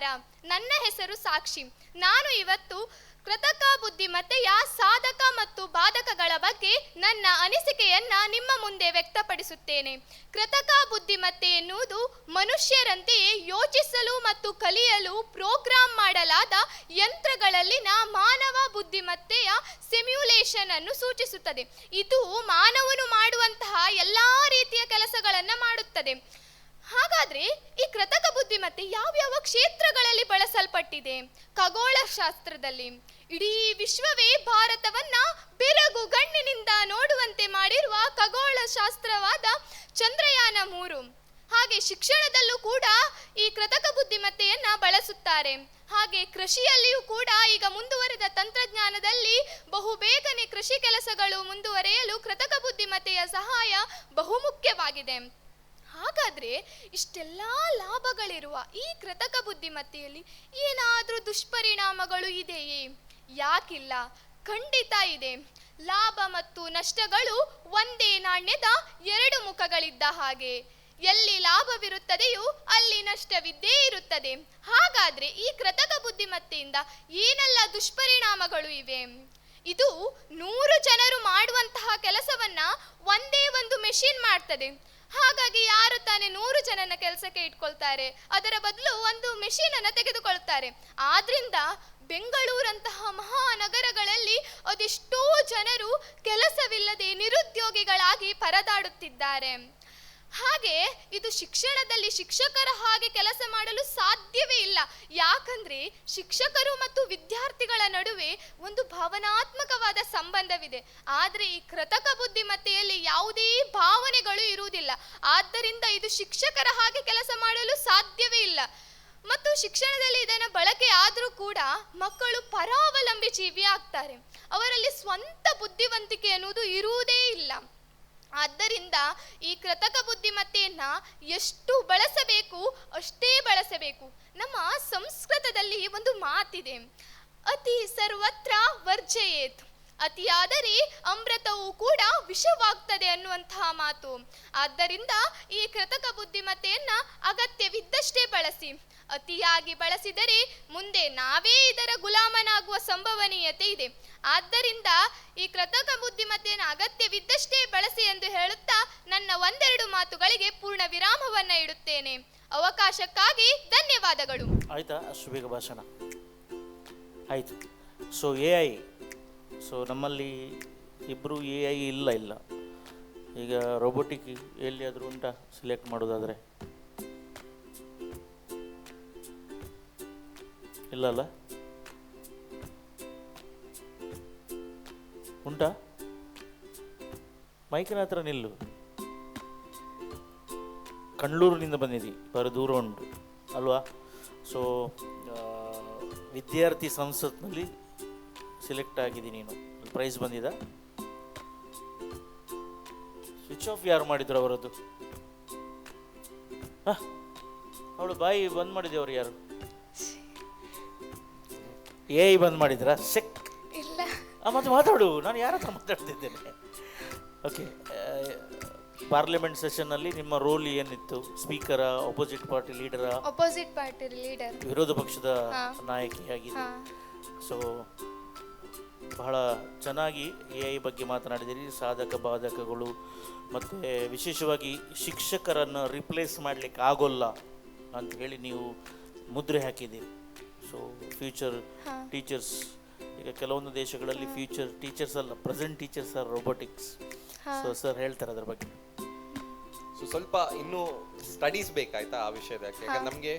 ನಮಸ್ಕಾರ. ನನ್ನ ಹೆಸರು ಸಾಕ್ಷಿ. ನಾನು ಇವತ್ತು ಕೃತಕ ಬುದ್ಧಿಮತ್ತೆಯ ಸಾಧಕ ಮತ್ತು ಬಾಧಕಗಳ ಬಗ್ಗೆ ನನ್ನ ಅನಿಸಿಕೆಯನ್ನ ನಿಮ್ಮ ಮುಂದೆ ವ್ಯಕ್ತಪಡಿಸುತ್ತೇನೆ. ಕೃತಕ ಬುದ್ಧಿಮತ್ತೆ ಎನ್ನುವುದು ಮನುಷ್ಯರಂತೆಯೇ ಯೋಚಿಸಲು ಮತ್ತು ಕಲಿಯಲು ಪ್ರೋಗ್ರಾಂ ಮಾಡಲಾದ ಯಂತ್ರಗಳಲ್ಲಿನ ಮಾನವ ಬುದ್ಧಿಮತ್ತೆಯ ಸಿಮ್ಯುಲೇಷನ್ ಅನ್ನು ಸೂಚಿಸುತ್ತದೆ. ಇದು ಮಾನವನು ಮಾಡುವಂತಹ ಎಲ್ಲಾ ರೀತಿಯ ಕೆಲಸಗಳನ್ನು ಮಾಡುತ್ತದೆ. ಹಾಗಾದ್ರೆ ಬುದ್ಧಿಮತ್ತೆ ಯಾವ್ಯಾವ ಕ್ಷೇತ್ರಗಳಲ್ಲಿ ಬಳಸಲ್ಪಟ್ಟಿದೆ? ಖಗೋಳ ಶಾಸ್ತ್ರದಲ್ಲಿ ಇಡೀ ವಿಶ್ವವೇ ಭಾರತವನ್ನ ಬೆರಗು ಗಣ್ಣಿನಿಂದ ನೋಡುವಂತೆ ಮಾಡಿರುವ ಖಗೋಳ ಶಾಸ್ತ್ರವಾದ ಚಂದ್ರಯಾನ ಮೂರು. ಹಾಗೆ ಶಿಕ್ಷಣದಲ್ಲೂ ಕೂಡ ಈ ಕೃತಕ ಬುದ್ಧಿಮತ್ತೆಯನ್ನ ಬಳಸುತ್ತಾರೆ. ಹಾಗೆ ಕೃಷಿಯಲ್ಲಿಯೂ ಕೂಡ ಈಗ ಮುಂದುವರೆದ ತಂತ್ರಜ್ಞಾನದಲ್ಲಿ ಬಹುಬೇಗನೆ ಕೃಷಿ ಕೆಲಸಗಳು ಮುಂದುವರೆಯಲು ಕೃತಕ ಬುದ್ಧಿಮತ್ತೆಯ ಸಹಾಯ ಬಹುಮುಖ್ಯವಾಗಿದೆ ಹಾಗಾದ್ರೆ ಇಷ್ಟೆಲ್ಲ ಲಾಭಗಳಿರುವ ಈ ಕೃತಕ ಬುದ್ಧಿಮತ್ತೆಯಲ್ಲಿ ಏನಾದರೂ ದುಷ್ಪರಿಣಾಮಗಳು ಇದೆಯೇ? ಯಾಕಿಲ್ಲ, ಖಂಡಿತ ಇದೆ. ಲಾಭ ಮತ್ತು ನಷ್ಟಗಳು ಒಂದೇ ನಾಣ್ಯದ ಎರಡು ಮುಖಗಳಿದ್ದ ಹಾಗೆ. ಎಲ್ಲಿ ಲಾಭವಿರುತ್ತದೆಯೋ ಅಲ್ಲಿ ನಷ್ಟವಿದ್ದೇ ಇರುತ್ತದೆ. ಹಾಗಾದ್ರೆ ಈ ಕೃತಕ ಬುದ್ಧಿಮತ್ತೆಯಿಂದ ಏನೆಲ್ಲ ದುಷ್ಪರಿಣಾಮಗಳು ಇವೆ? ಇದು ನೂರು ಜನರು ಮಾಡುವಂತಹ ಕೆಲಸವನ್ನ ಒಂದೇ ಒಂದು ಮೆಷಿನ್ ಮಾಡ್ತದೆ. ಹಾಗಾಗಿ ಯಾರು ತಾನೇ ನೂರು ಜನನ ಕೆಲಸಕ್ಕೆ ಇಟ್ಕೊಳ್ತಾರೆ, ಅದರ ಬದಲು ಒಂದು ಮೆಷಿನ್ ಅನ್ನು ತೆಗೆದುಕೊಳ್ತಾರೆ. ಆದ್ರಿಂದ ಬೆಂಗಳೂರಂತಹ ಮಹಾನಗರಗಳಲ್ಲಿ ಅದೆಷ್ಟೋ ಜನರು ಕೆಲಸವಿಲ್ಲದೆ ನಿರುದ್ಯೋಗಿಗಳಾಗಿ ಪರದಾಡುತ್ತಿದ್ದಾರೆ. ಹಾಗೆ ಇದು ಶಿಕ್ಷಣದಲ್ಲಿ ಶಿಕ್ಷಕರ ಹಾಗೆ ಕೆಲಸ ಮಾಡಲು ಸಾಧ್ಯವೇ ಇಲ್ಲ. ಯಾಕಂದ್ರೆ ಶಿಕ್ಷಕರು ಮತ್ತು ವಿದ್ಯಾರ್ಥಿಗಳ ನಡುವೆ ಒಂದು ಭಾವನಾತ್ಮಕವಾದ ಸಂಬಂಧವಿದೆ. ಆದರೆ ಈ ಕೃತಕ ಬುದ್ಧಿಮತ್ತೆಯಲ್ಲಿ ಯಾವುದೇ ಭಾವನೆಗಳು ಇರುವುದಿಲ್ಲ. ಆದ್ದರಿಂದ ಇದು ಶಿಕ್ಷಕರ ಹಾಗೆ ಕೆಲಸ ಮಾಡಲು ಸಾಧ್ಯವೇ ಇಲ್ಲ. ಮತ್ತು ಶಿಕ್ಷಣದಲ್ಲಿ ಇದನ್ನು ಬಳಕೆ ಆದರೂ ಕೂಡ ಮಕ್ಕಳು ಪರಾವಲಂಬಿ ಜೀವಿ ಆಗ್ತಾರೆ. ಅವರಲ್ಲಿ ಸ್ವಂತ ಬುದ್ಧಿವಂತಿಕೆ ಅನ್ನುವುದು ಇರುವುದೇ ಇಲ್ಲ. ಆದ್ದರಿಂದ ಈ ಕೃತಕ ಬುದ್ಧಿಮತ್ತೆಯನ್ನ ಎಷ್ಟು ಬಳಸಬೇಕು, ಅಷ್ಟೇ ಬಳಸಬೇಕು. ನಮ್ಮ ಸಂಸ್ಕೃತದಲ್ಲಿ ಒಂದು ಮಾತಿದೆ. ಅತಿ ಸರ್ವತ್ರ ವರ್ಜಯೇತ್. ಅತಿಯಾದರೆ ಅಮೃತವು ಕೂಡ ವಿಷವಾಗ್ತದೆ ಅನ್ನುವಂತಹ ಮಾತು. ಆದ್ದರಿಂದ ಈ ಕೃತಕ ಬುದ್ಧಿಮತ್ತೆಯನ್ನ ಅಗತ್ಯವಿದ್ದಷ್ಟೇ ಬಳಸಿ. ಅತಿಯಾಗಿ ಬಳಸಿದರೆ ಮುಂದೆ ನಾವೇ ಇದರ ಗುಲಾಮನಾಗುವ ಸಂಭವನೀಯತೆ ಇದೆ. ಆದ್ದರಿಂದ ಈ ಕೃತಕ ಬುದ್ಧಿಮತ್ತೆಯನ್ನು ಅಗತ್ಯವಿದ್ದಷ್ಟೇ ಬಳಸಿ ಎಂದು ಹೇಳುತ್ತಾ ನನ್ನ ಒಂದೆರಡು ಮಾತುಗಳಿಗೆ ಪೂರ್ಣ ವಿರಾಮವನ್ನ ಇಡುತ್ತೇನೆ. ಅವಕಾಶಕ್ಕಾಗಿ ಧನ್ಯವಾದಗಳು. ಆಯ್ತಾ? ಭಾಷಣ. ಆಯ್ತು. ಸೊ ಎ ಐ ಸೊ ನಮ್ಮಲ್ಲಿ ಇಬ್ಬರು ಎ ಐ ಇಲ್ಲ ಇಲ್ಲ. ಈಗ ರೋಬೋಟಿಕ್ ಎಲ್ಲಿಯಾದರೂ ಉಂಟಾ ಸೆಲೆಕ್ಟ್ ಮಾಡೋದಾದರೆ. ಇಲ್ಲ ಅಲ್ಲ? ಉಂಟಾ? ಮೈಕಿನ ಹತ್ರ ನಿಲ್ಲು. ಕಂಡ್ಲೂರಿನಿಂದ ಬಂದಿದ್ದೀವಿ ಬರೋ ದೂರ ಉಂಟು, ಅಲ್ವಾ? ಸೊ ವಿದ್ಯಾರ್ಥಿ ಸಂಸತ್ನಲ್ಲಿ ಸೆಲೆಕ್ಟ್ ಆಗಿದ್ದೀನಿ ನೀನು. ಪ್ರೈಸ್ ಬಂದಿದ? ಸ್ವಿಚ್ ಆಫ್ ಯಾರು ಮಾಡಿದ್ರು ಅವರದ್ದು? ಅವಳು ಬಾಯಿ ಬಂದ್ ಮಾಡಿದೆ ಅವ್ರು ಯಾರು ಏ ಬಂದ್ ಮಾಡಿದ್ರಾ? ಸೆಕ್. ಇಲ್ಲ. ಮತ್ತೆ ಮಾತಾಡು ನಾನು ಯಾರ ಹತ್ರ ಮಾತಾಡ್ತಿದ್ದೇನೆ? ಓಕೆ ಪಾರ್ಲಿಮೆಂಟ್ ಸೆಷನ್ನಲ್ಲಿ ನಿಮ್ಮ ರೋಲ್ ಏನಿತ್ತು? Speaker opposite party leader opposite party leader ವಿರೋಧ ಪಕ್ಷದ ನಾಯಕಿಯಾಗಿ ಸೊ ಬಹಳ ಚೆನ್ನಾಗಿ ಎ ಐ ಬಗ್ಗೆ ಮಾತನಾಡಿದಿರಿ ಸಾಧಕ ಬಾಧಕಗಳು ಮತ್ತು ವಿಶೇಷವಾಗಿ ಶಿಕ್ಷಕರನ್ನು ರಿಪ್ಲೇಸ್ ಮಾಡಲಿಕ್ಕೆ ಆಗೋಲ್ಲ ಅಂತ ಹೇಳಿ ನೀವು ಮುದ್ರೆ ಹಾಕಿದ್ದೀರಿ. ಸೊ ಫ್ಯೂಚರ್ ಟೀಚರ್ಸ್ ಈಗ ಕೆಲವೊಂದು ದೇಶಗಳಲ್ಲಿ ಫ್ಯೂಚರ್ ಟೀಚರ್ಸ್ ಅಲ್ಲ present teachers are robotics. So sir ಹೇಳ್ತಾರೆ ಅದ್ರ ಬಗ್ಗೆ. ಸೊ ಸ್ವಲ್ಪ ಇನ್ನೂ ಸ್ಟಡೀಸ್ ಬೇಕಾಯ್ತಾ ಆ ವಿಷಯದ? ಯಾಕಂದ್ರೆ ನಮಗೆ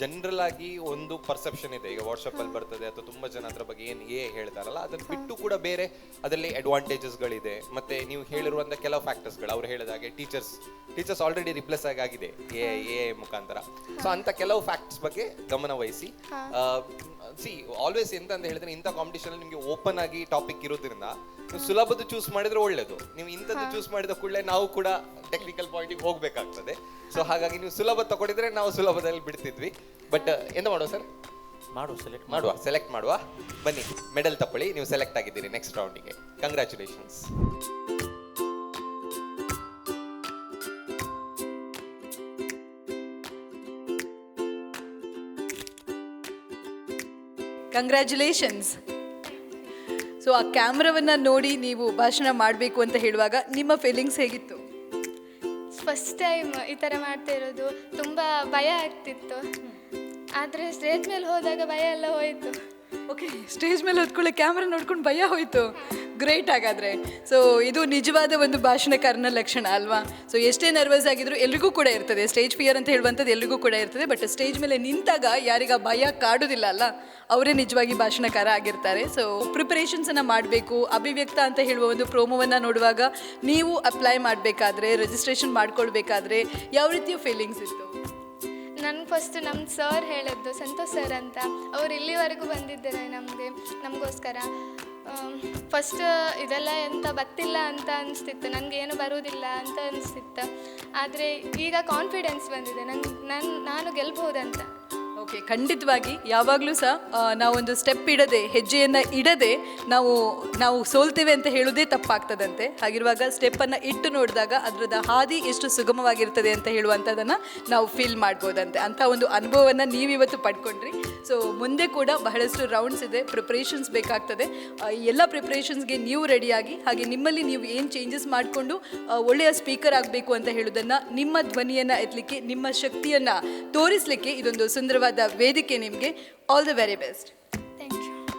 ಜನರಲ್ ಆಗಿ ಒಂದು ಪರ್ಸೆಪ್ಷನ್ ಇದೆ. ಈಗ ವಾಟ್ಸಪ್ ಅಲ್ಲಿ ಬರ್ತದೆ ಅಥವಾ ತುಂಬಾ ಜನ ಅದ್ರ ಬಗ್ಗೆ ಏನ್ ಏ ಹೇಳ್ತಾರಲ್ಲ ಅದನ್ನ ಬಿಟ್ಟು ಕೂಡ ಬೇರೆ ಅದರಲ್ಲಿ ಅಡ್ವಾಂಟೇಜಸ್ ಗಳಿದೆ. ಮತ್ತೆ ನೀವು ಹೇಳಿರುವಂತ ಕೆಲವು ಫ್ಯಾಕ್ಟರ್ಸ್ಗಳು ಅವ್ರು ಹೇಳಿದ ಹಾಗೆ ಟೀಚರ್ಸ್ ಟೀಚರ್ಸ್ ಆಲ್ರೆಡಿ ರಿಪ್ಲೇಸ್ ಆಗಿ ಆಗಿದೆ ಎ ಎ ಮುಖಾಂತರ. ಸೊ ಅಂತ ಕೆಲವು ಫ್ಯಾಕ್ಟ್ಸ್ ಬಗ್ಗೆ ಗಮನ ವಹಿಸಿ. ಸಿ ಆಲ್ವೇಸ್ ಎಂತ ಅಂತ ಹೇಳಿದ್ರೆ ಇಂಥ ಕಾಂಪಿಟೇಷನ್ ನಿಮಗೆ ಓಪನ್ ಆಗಿ ಟಾಪಿಕ್ ಇರೋದ್ರಿಂದ ನೀವು ಸುಲಭದ ಚೂಸ್ ಮಾಡಿದ್ರೆ ಒಳ್ಳೇದು. ನೀವು ಇಂಥದ್ದು ಚೂಸ್ ಮಾಡಿದ ಕೂಡಲೇ ನಾವು ಕೂಡ ಟೆಕ್ನಿಕಲ್ ಪಾಯಿಂಟಿಗೆ ಹೋಗ್ಬೇಕಾಗ್ತದೆ. ಸೊ ಹಾಗಾಗಿ ನೀವು ಸುಲಭ ತಗೊಂಡಿದ್ರೆ ನಾವು ಸುಲಭದಲ್ಲಿ ಬಿಡ್ತಿದ್ವಿ. ಬಟ್ ಎಂತ ಮಾಡುವ ಸರ್ ಮಾಡು ಸೆಲೆಕ್ಟ್ ಮಾಡುವ. ಸೆಲೆಕ್ಟ್ ಮಾಡುವ. ಬನ್ನಿ ಮೆಡಲ್ ತಕೊಳ್ಳಿ. ನೀವು ಸೆಲೆಕ್ಟ್ ಆಗಿದ್ದೀರಿ ನೆಕ್ಸ್ಟ್ ರೌಂಡಿಗೆ ಕಂಗ್ರ್ಯಾಚುಲೇಷನ್ಸ್ ಕಂಗ್ರ್ಯಾಚುಲೇಷನ್ಸ್ ಸೊ ಆ ಕ್ಯಾಮ್ರಾವನ್ನು ನೋಡಿ ನೀವು ಭಾಷಣ ಮಾಡಬೇಕು ಅಂತ ಹೇಳುವಾಗ ನಿಮ್ಮ ಫೀಲಿಂಗ್ಸ್ ಹೇಗಿತ್ತು? ಫಸ್ಟ್ ಟೈಮ್ ಈ ಥರ ಮಾಡ್ತಾ ಇರೋದು, ತುಂಬ ಭಯ ಆಗ್ತಿತ್ತು. ಆದರೆ ಸ್ಟೇಜ್ ಮೇಲೆ ಹೋದಾಗ ಭಯ ಎಲ್ಲ ಹೋಯಿತು. ಓಕೆ ಸ್ಟೇಜ್ ಮೇಲೆ ಹೊತ್ಕೊಳ್ಳಿ ಕ್ಯಾಮ್ರಾ ನೋಡ್ಕೊಂಡು ಭಯ ಹೋಯಿತು. ಗ್ರೇಟ್ ಹಾಗಾದರೆ. ಸೊ ಇದು ನಿಜವಾದ ಒಂದು ಭಾಷಣಕಾರನ ಲಕ್ಷಣ ಅಲ್ವಾ? ಸೊ ಎಷ್ಟೇ ನರ್ವಸ್ ಆಗಿದ್ರು ಎಲ್ರಿಗೂ ಕೂಡ ಇರ್ತದೆ. ಸ್ಟೇಜ್ ಫಿಯರ್ ಅಂತ ಹೇಳುವಂಥದ್ದು ಎಲ್ರಿಗೂ ಕೂಡ ಇರ್ತದೆ. ಬಟ್ ಸ್ಟೇಜ್ ಮೇಲೆ ನಿಂತಾಗ ಯಾರಿಗ ಭಯ ಕಾಡೋದಿಲ್ಲ ಅಲ್ಲ? ಅವರೇ ನಿಜವಾಗಿ ಭಾಷಣಕಾರ ಆಗಿರ್ತಾರೆ. ಸೊ ಪ್ರಿಪರೇಷನ್ಸನ್ನು ಮಾಡಬೇಕು. ಅಭಿವ್ಯಕ್ತ ಅಂತ ಹೇಳುವ ಒಂದು ಪ್ರೋಮೋವನ್ನು ನೋಡುವಾಗ ನೀವು ಅಪ್ಲೈ ಮಾಡಬೇಕಾದ್ರೆ ರಿಜಿಸ್ಟ್ರೇಷನ್ ಮಾಡ್ಕೊಳ್ಬೇಕಾದ್ರೆ ಯಾವ ರೀತಿಯ ಫೀಲಿಂಗ್ಸ್ ಇತ್ತು? ನನಗೆ ಫಸ್ಟ್ ನಮ್ಮ ಸರ್ ಹೇಳಿದ್ದು, ಸಂತೋಷ್ ಸರ್ ಅಂತ. ಅವ್ರು ಇಲ್ಲಿವರೆಗೂ ಬಂದಿದ್ದಾರೆ ನಮಗೆ. ನಮಗೋಸ್ಕರ. ಫಸ್ಟ್ ಇದೆಲ್ಲ ಎಂತ ಬತ್ತಿಲ್ಲ ಅಂತ ಅನಿಸ್ತಿತ್ತು. ನನಗೆ ಏನು ಬರುವುದಿಲ್ಲ ಅಂತ ಅನಿಸ್ತಿತ್ತು. ಆದರೆ ಈಗ ಕಾನ್ಫಿಡೆನ್ಸ್ ಬಂದಿದೆ. ನನ್ನ ನಾನು ನಾನು ಗೆಲ್ಬಹುದಂತ. ಓಕೆ, ಖಂಡಿತವಾಗಿ. ಯಾವಾಗಲೂ ಸಹ ನಾವೊಂದು ಸ್ಟೆಪ್ ಇಡದೆ, ಹೆಜ್ಜೆಯನ್ನು ಇಡದೆ ನಾವು ನಾವು ಸೋಲ್ತೇವೆ ಅಂತ ಹೇಳೋದೇ ತಪ್ಪಾಗ್ತದಂತೆ. ಹಾಗಿರುವಾಗ ಸ್ಟೆಪ್ಪನ್ನು ಇಟ್ಟು ನೋಡಿದಾಗ ಅದರದ ಹಾದಿ ಎಷ್ಟು ಸುಗಮವಾಗಿರ್ತದೆ ಅಂತ ಹೇಳುವಂಥದ್ದನ್ನು ನಾವು ಫೀಲ್ ಮಾಡ್ಬೋದಂತೆ. ಅಂಥ ಒಂದು ಅನುಭವವನ್ನು ನೀವಿವತ್ತು ಪಡ್ಕೊಂಡ್ರಿ. ಸೊ ಮುಂದೆ ಕೂಡ ಬಹಳಷ್ಟು ರೌಂಡ್ಸ್ ಇದೆ ಪ್ರಿಪ್ರೇಷನ್ಸ್ ಬೇಕಾಗ್ತದೆ. ಎಲ್ಲ ಪ್ರಿಪ್ರೇಷನ್ಸ್ಗೆ ನೀವು ರೆಡಿಯಾಗಿ ಹಾಗೆ ನಿಮ್ಮಲ್ಲಿ ನೀವು ಏನು ಚೇಂಜಸ್ ಮಾಡಿಕೊಂಡು ಒಳ್ಳೆಯ ಸ್ಪೀಕರ್ ಆಗಬೇಕು ಅಂತ ಹೇಳೋದನ್ನು ನಿಮ್ಮ ಧ್ವನಿಯನ್ನು ಎತ್ತಲಿಕ್ಕೆ, ನಿಮ್ಮ ಶಕ್ತಿಯನ್ನು ತೋರಿಸಲಿಕ್ಕೆ ಇದೊಂದು ಸುಂದರವಾದ ವೇದಿಕೆ ನಿಮಗೆ ಆಲ್ ದ ವೆರಿ ಬೆಸ್ಟ್